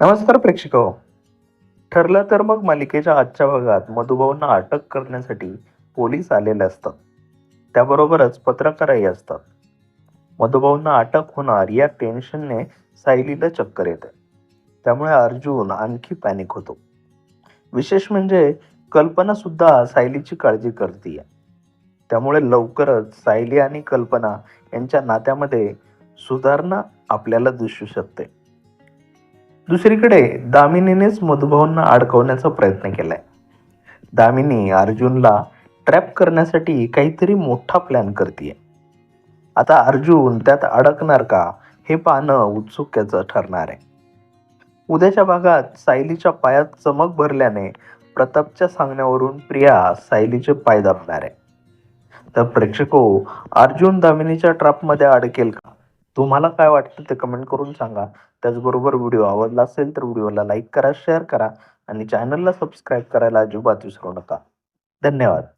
नमस्कार प्रेक्षक ठरलं तर मग मालिकेच्या आजच्या भागात मधुभाऊंना अटक करण्यासाठी पोलीस आलेले असतात. त्याबरोबरच पत्रकारही असतात. मधुभाऊंना अटक होणार या टेन्शनने सायलीला चक्कर येते. त्यामुळे अर्जुन आणखी पॅनिक होतो. विशेष म्हणजे कल्पना सुद्धा सायलीची काळजी करते त्यामुळे लवकरच सायली आणि कल्पना यांच्या नात्यामध्ये सुधारणा आपल्याला दिसू शकते. दुसरीकडे दामिनीनेच मधुभाऊंना अडकवण्याचा प्रयत्न केलाय. दामिनी अर्जुनला ट्रॅप करण्यासाठी काहीतरी मोठा प्लॅन करते आता अर्जुन त्यात अडकणार का हे पाहणं उत्सुक्याचं ठरणार आहे. उद्याच्या भागात सायलीच्या पायात चमक भरल्याने प्रतापच्या सांगण्यावरून प्रिया सायलीचे पाय दाबणार आहे. तर प्रेक्षको अर्जुन दामिनीच्या ट्रॅपमध्ये अडकेल का? तुम्हाला काय वाटतं ते कमेंट करून सांगा. त्याचबरोबर व्हिडिओ आवडला असेल तर व्हिडिओला लाईक करा शेअर करा आणि चॅनलला सबस्क्राईब करायला अजिबात विसरू नका. धन्यवाद.